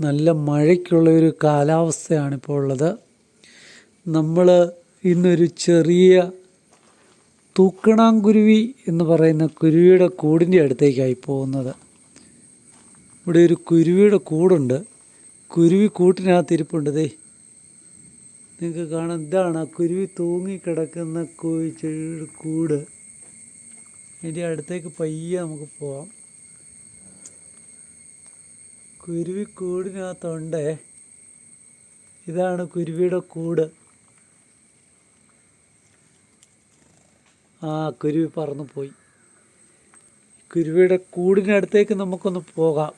നല്ല മഴയ്ക്കുള്ള ഒരു കാലാവസ്ഥയാണ് ഇപ്പോൾ ഉള്ളത് നമ്മൾ ഇന്നൊരു ചെറിയ തൂക്കണാങ്കുരുവി എന്ന് പറയുന്ന കുരുവിയുടെ കൂടിന്റെ അടുത്തേക്കായി പോകുന്നത്. ഇവിടെ ഒരു കുരുവിയുടെ കൂടുണ്ട്. കുരുവി കൂട്ടിനകത്ത് ഇരിപ്പുണ്ട് ദേ നിങ്ങൾക്ക് കാണാം. ഇതാണ് ആ കുരുവി തൂങ്ങിക്കിടക്കുന്ന കൂട്. ഇതിന്റെ അടുത്തേക്ക് പയ്യെ നമുക്ക് പോവാം. കുരുവി കൂടിനകത്തുണ്ട് ഇതാണ് കുരുവിയുടെ കൂട്. ആ കുരുവി പറന്നു പോയി കുരുവിയുടെ കൂടിനടുത്തേക്ക് നമുക്കൊന്ന് പോകാം.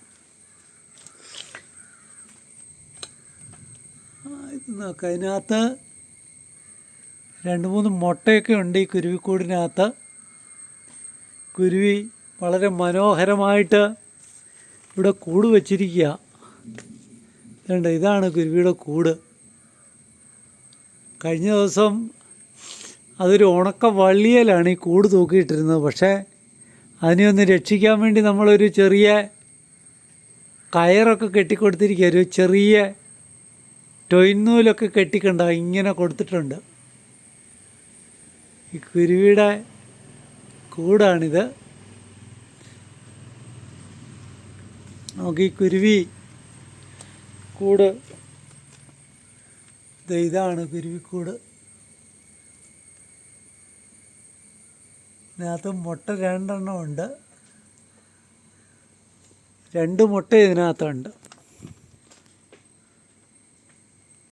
ഇത് അതിനകത്ത് രണ്ട് മൂന്ന് മുട്ടയൊക്കെ ഉണ്ട് ഈ കുരുവിക്കൂടിനകത്ത്. കുരുവി വളരെ മനോഹരമായിട്ട് ഇവിടെ കൂട് വച്ചിരിക്കുക. ഇതുണ്ട് ഇതാണ് കുരുവിയുടെ കൂട്. കഴിഞ്ഞ ദിവസം അതൊരു ഉണക്ക വള്ളിയിലാണ് ഈ കൂട് തൂക്കിയിട്ടിരുന്നത്. പക്ഷേ അതിനെ ഒന്ന് രക്ഷിക്കാൻ വേണ്ടി നമ്മളൊരു ചെറിയ കയറൊക്കെ കെട്ടിക്കൊടുത്തിരിക്കുക. ഒരു ചെറിയ ടൊയിന്നൂലൊക്കെ കെട്ടിക്കണ്ട ഇങ്ങനെ കൊടുത്തിട്ടുണ്ട്. ഈ കുരുവിയുടെ കൂടാണിത്. നമുക്ക് ഈ കുരുവി. കൂട്. ഇതാണ് കുരുവിക്കൂട്. ഇതിനകത്ത് മുട്ട രണ്ടെണ്ണം ഉണ്ട്. രണ്ട് മുട്ട ഇതിനകത്തുണ്ട്.